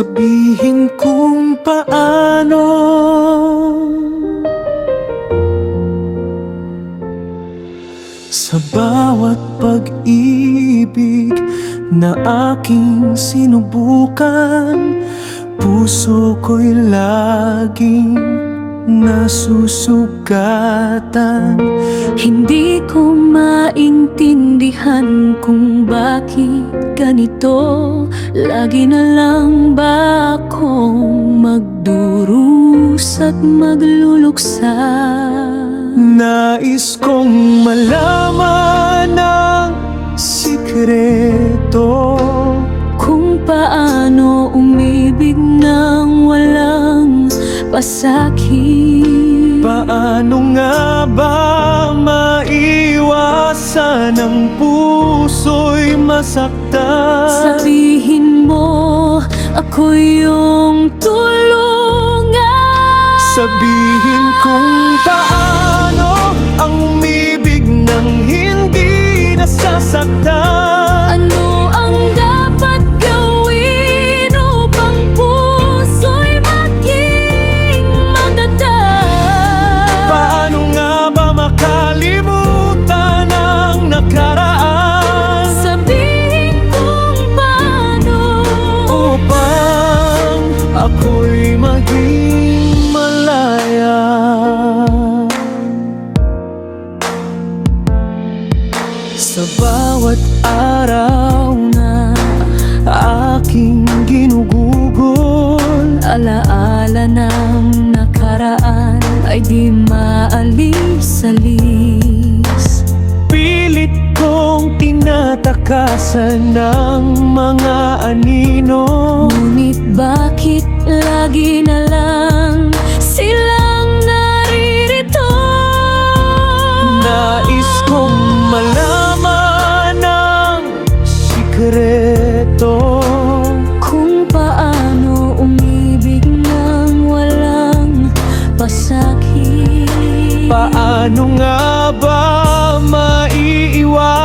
Sabihin kung paano. Sa bawat pag-ibig na aking sinubukan Puso ko'y laging nasusugatan. Hindi ko maintindihan kung bakit ganito. Lagi na lang ba akong magdurusa't magluluksa? Nais kong malaman ang sikreto. Kung paano umibig ng walang pasakit Paano nga ba maiwasan ang puso'y masaktan? Sabihin mo ako yung tulungan. Sabihin kung paano ang umibig ng hindi nasasaktan Alaala ng nakaraan ay di maalis-alis Pilit kong tinatakasan ng mga anino. Ngunit bakit lagi na lang Paano nga ba maiiwasan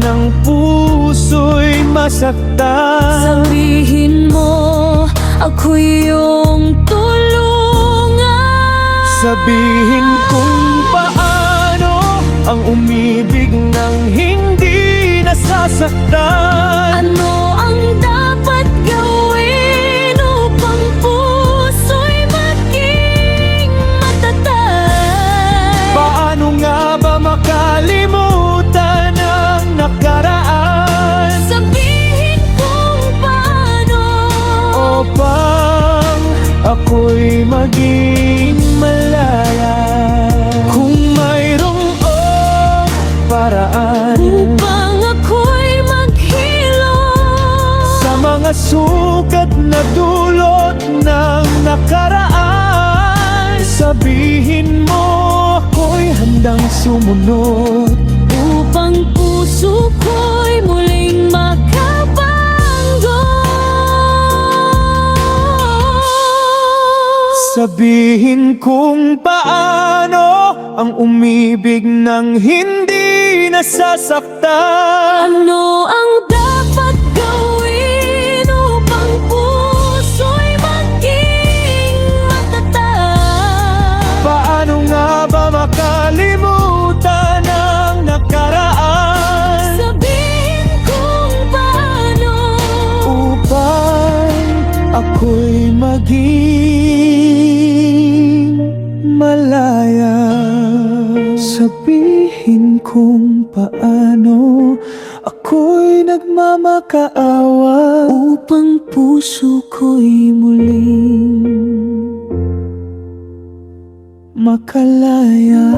ang puso'y masaktan? Sabihin mo ako yung tulungan Sabihin kung paano ang umibig ng hindi nasasaktan ako'y maging malaya. Kung mayroong oh, paraan Upang ako'y maghilom Sa mga sugat na dulot ng nakaraan Sabihin mo ako'y handang sumunod Sabihin kung paano ang umibig ng hindi nasasaktan. Ano ang dapat gawin upang puso'y maging matatag? Paano nga ba makalimutan ang nakaraan? Sabihin kung paano? Upang ako'y maging nagmamakaawa Upang puso ko'y muling Makalaya